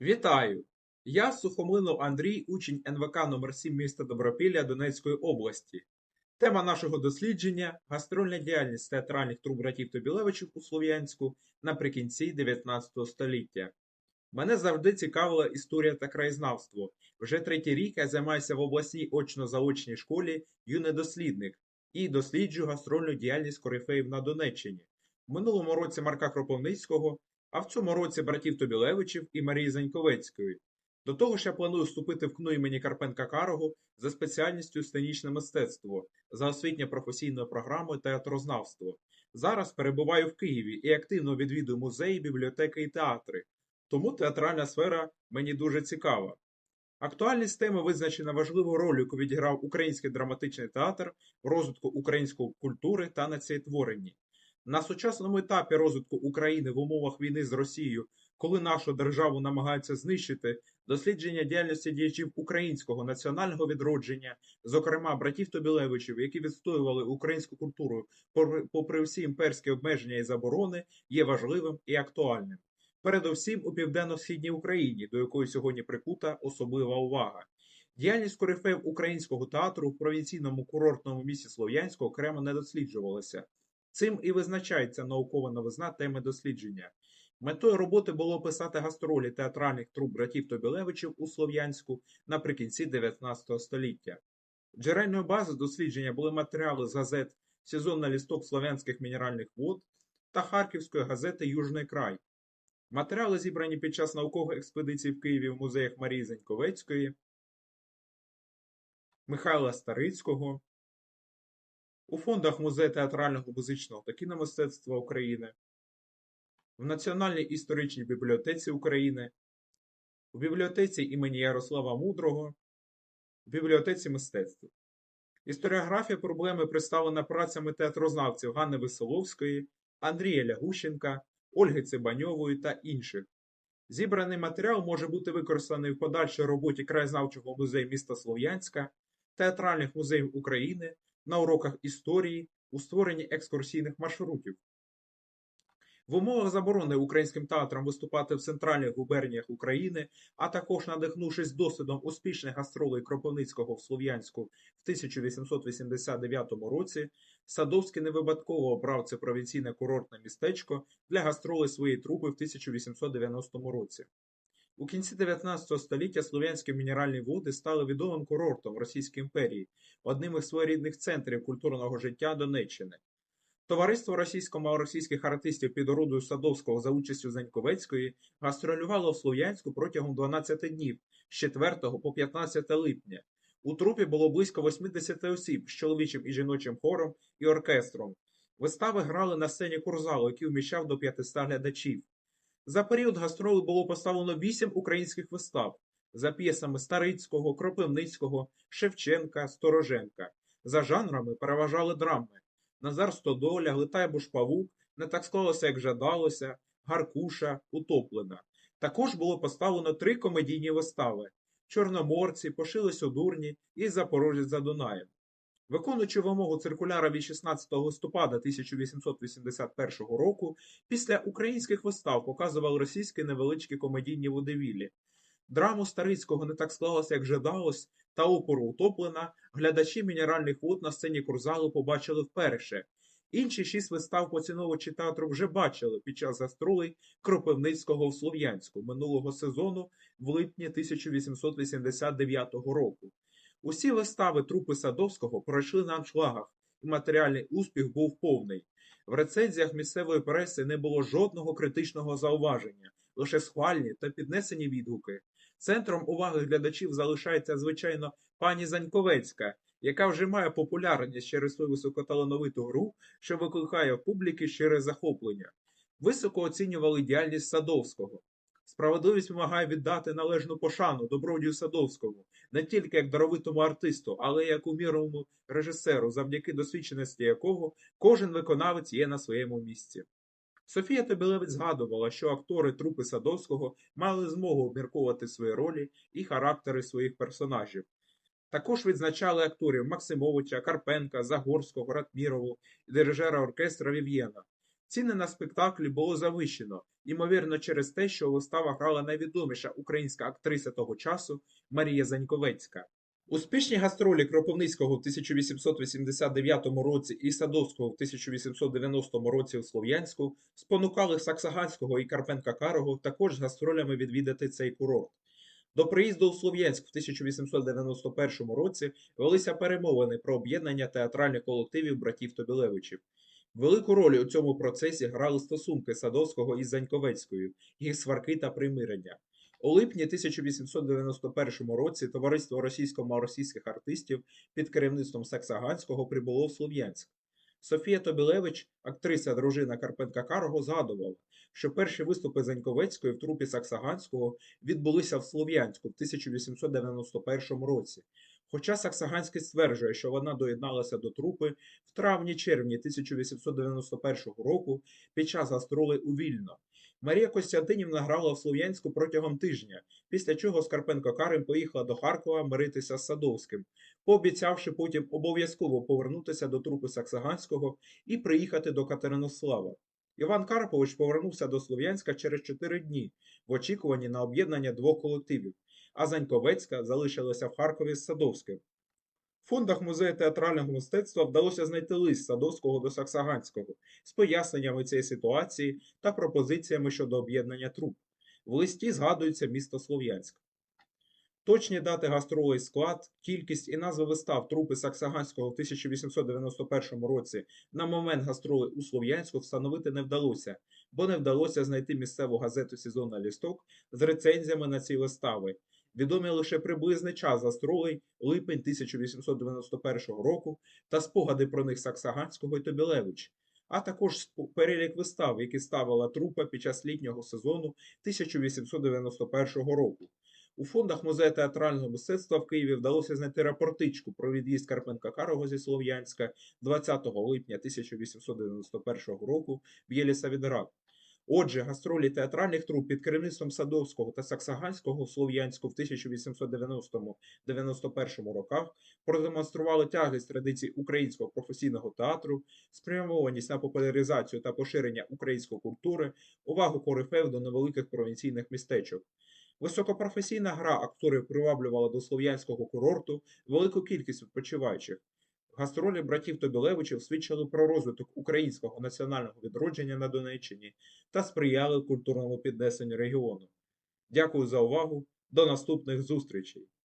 Вітаю! Я Сухомлинов Андрій, учень НВК номер 7 міста Добропілля Донецької області. Тема нашого дослідження гастрольна діяльність театральних труб братів Тобілевичів у Слов'янську наприкінці 19 століття. Мене завжди цікавила історія та краєзнавство. Вже третій рік я займаюся в обласній очно-заочній школі юний дослідник і досліджую гастрольну діяльність корифеїв на Донеччині. В минулому році Марка Кропивницького а в цьому році братів Тобілевичів і Марії Заньковецької. До того ж, я планую вступити в КНУ імені Карпенка Карого за спеціальністю сценічне мистецтво за освітньо-професійною програмою театрознавство. Зараз перебуваю в Києві і активно відвідую музеї, бібліотеки і театри, тому театральна сфера мені дуже цікава. Актуальність теми визначена важливою роль, яку відіграв український драматичний театр в розвитку української культури та націєтворенні. На сучасному етапі розвитку України в умовах війни з Росією, коли нашу державу намагаються знищити, дослідження діяльності діячів українського національного відродження, зокрема братів Тобілевичів, які відстоювали українську культуру попри всі імперські обмеження і заборони, є важливим і актуальним. Передовсім у південно-східній Україні, до якої сьогодні прикута особлива увага. Діяльність корифеїв українського театру в провінційному курортному місті Слов'янську окремо не досліджувалася. Цим і визначається наукова новизна теми дослідження. Метою роботи було описати гастролі театральних труп братів Тобілевичів у Слов'янську наприкінці 19 століття. Джерельною базою дослідження були матеріали з газет Сезон на лісток Слов'янських мінеральних вод та Харківської газети Южний край. Матеріали зібрані під час наукової експедиції в Києві в музеях Марії Зеньковецької, Михайла Старицького, у фондах Музею театрального музичного та кіномистецтва України, в Національній історичній бібліотеці України, у бібліотеці імені Ярослава Мудрого, в бібліотеці мистецтва. Історіографія проблеми представлена працями театрознавців Ганни Веселовської, Андрія Лягущенка, Ольги Цибаньової та інших. Зібраний матеріал може бути використаний в подальшій роботі краєзнавчого музею міста Слов'янська, театральних музеїв України на уроках історії у створенні екскурсійних маршрутів. В умовах заборони українським театрам виступати в центральних губерніях України, а також надихнувшись досвідом успішних гастролей Кропивницького в Слов'янську в 1889 році, Садовський не випадково обрав це провінційне курортне містечко для гастролей своєї трупи в 1890 році. У кінці 19 століття слов'янські мінеральні води стали відомим курортом Російської імперії, одним із своєрідних центрів культурного життя Донеччини. Товариство російсько-малоросійських артистів під орудою Садовського за участю Заньковецької гастролювало в Слов'янську протягом 12 днів з 4 по 15 липня. У трупі було близько 80 осіб з чоловічим і жіночим хором і оркестром. Вистави грали на сцені курзалу, який вміщав до 500 глядачів. За період гастролу було поставлено вісім українських вистав за п'єсами Старицького, Кропивницького, Шевченка, Стороженка. За жанрами переважали драми Назар Стодоля, Глитай Бушпавук, не так склалося, як жадалося, Гаркуша, Утоплена. Також було поставлено три комедійні вистави Чорноморці, Пошились у дурні і Запорожець за Дунаєм. Виконуючи вимогу циркуляра від 16 листопада 1881 року, після українських вистав показували російські невеличкі комедійні водевілі. Драму Старицького не так склалося, як жадалось, та опору утоплена, глядачі мінеральних вод на сцені курзалу побачили вперше. Інші шість вистав поціновувачі театру вже бачили під час гастролей Кропивницького в Слов'янську минулого сезону в липні 1889 року. Усі вистави трупи Садовського пройшли на аншлагах, і матеріальний успіх був повний. В рецензіях місцевої преси не було жодного критичного зауваження, лише схвальні та піднесені відгуки. Центром уваги глядачів залишається, звичайно, пані Заньковецька, яка вже має популярність через свою високоталановиту гру, що викликає в публіки щире захоплення. Високо оцінювали діяльність Садовського. Справедливість вимагає віддати належну пошану добродію Садовському не тільки як даровитому артисту, але й як уміровому режисеру, завдяки досвідченості якого кожен виконавець є на своєму місці. Софія Тобілевець згадувала, що актори трупи Садовського мали змогу обмірковувати свої ролі і характери своїх персонажів. Також відзначали акторів Максимовича, Карпенка, Загорського, Ратмірову дирижера оркестра Вів'єна. Ціни на спектаклі було завищено, ймовірно, через те, що у виставах грала найвідоміша українська актриса того часу Марія Заньковецька. Успішні гастролі Кропивницького в 1889 році і Садовського в 1890 році у Слов'янську спонукали Саксаганського і Карпенка Карого також з гастролями відвідати цей курорт. До приїзду у Слов'янськ в 1891 році велися перемовини про об'єднання театральних колективів братів Тобілевичів. Велику роль у цьому процесі грали стосунки Садовського із Заньковецькою, їх сварки та примирення. У липні 1891 році товариство російсько-малоросійських артистів під керівництвом Саксаганського прибуло в Слов'янськ. Софія Тобілевич, актриса дружина Карпенка Карого, згадувала, що перші виступи Заньковецької в трупі Саксаганського відбулися в Слов'янську в 1891 році. Хоча Саксаганський стверджує, що вона доєдналася до трупи в травні-червні 1891 року під час гастролей у Вільно. Марія Костянтинівна грала в Слов'янську протягом тижня, після чого Скарпенко Карим поїхала до Харкова миритися з Садовським, пообіцявши потім обов'язково повернутися до трупи Саксаганського і приїхати до Катеринослава. Іван Карпович повернувся до Слов'янська через чотири дні в очікуванні на об'єднання двох колективів, а Заньковецька залишилася в Харкові з Садовським. В фондах музею театрального мистецтва вдалося знайти лист Садовського до Саксаганського з поясненнями цієї ситуації та пропозиціями щодо об'єднання труп. В листі згадується місто Слов'янськ. Точні дати гастролей склад, кількість і назви вистав трупи Саксаганського в 1891 році на момент гастролей у Слов'янську встановити не вдалося, бо не вдалося знайти місцеву газету «Сезонна лісток» з рецензіями на ці вистави. Відомий лише приблизний час гастролей липень 1891 року та спогади про них Саксаганського і Тобілевич, а також перелік вистав, які ставила трупа під час літнього сезону 1891 року. У фондах музею театрального мистецтва в Києві вдалося знайти рапортичку про від'їзд Карпенка Карого зі Слов'янська 20 липня 1891 року в Єлісавідград. Отже, гастролі театральних труп під керівництвом Садовського та Саксаганського в Слов'янську в 1890-91 роках продемонстрували тяглість традицій українського професійного театру, спрямованість на популяризацію та поширення української культури, увагу корифеїв до невеликих провінційних містечок. Високопрофесійна гра акторів приваблювала до слов'янського курорту велику кількість відпочиваючих. Гастролі братів Тобілевичів свідчили про розвиток українського національного відродження на Донеччині та сприяли культурному піднесенню регіону. Дякую за увагу. До наступних зустрічей!